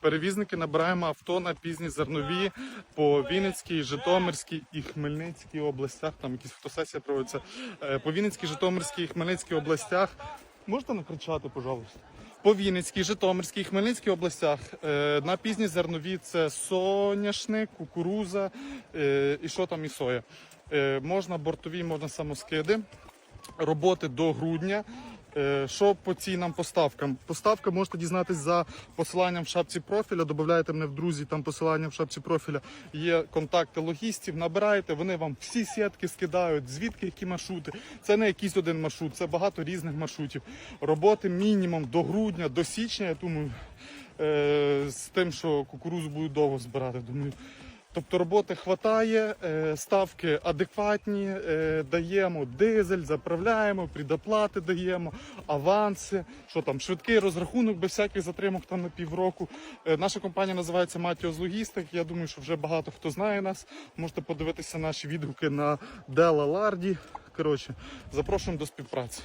Перевізники набираємо авто на пізні зернові по Вінницькій, Житомирській і Хмельницькій областях. Там якісь фотосесія проводиться. Е, По Вінницькій, Житомирській і Хмельницькій областях. Можете не кричати, пожалуйста. По Вінницькій, Житомирській Хмельницькій областях е, на пізні зернові це соняшник, кукуруза е, і що там і соя. Можна бортові, можна самоскиди роботи до грудня. Е, Що по цінам поставкам? Поставка можете дізнатись за посиланням в шапці профіля. Додаєте мене в друзі, там посилання в шапці профіля. Є контакти логістів, набираєте, вони вам всі сітки скидають, звідки які маршрути. Це не якийсь один маршрут, це багато різних маршрутів. Роботи мінімум до грудня, до січня, я думаю, е, з тим, що кукурузу будуть довго збирати. Думаю, Тобто роботи хватає, е, ставки адекватні, е, даємо дизель, заправляємо, предоплати даємо, аванси, що там, швидкий розрахунок без всяких затримок там на півроку. Е, Наша компанія називається Матіос Логістик. Я думаю, що вже багато хто знає нас. Можете подивитися наші відгуки на Дела Ларді. Коротше, запрошуємо до співпраці.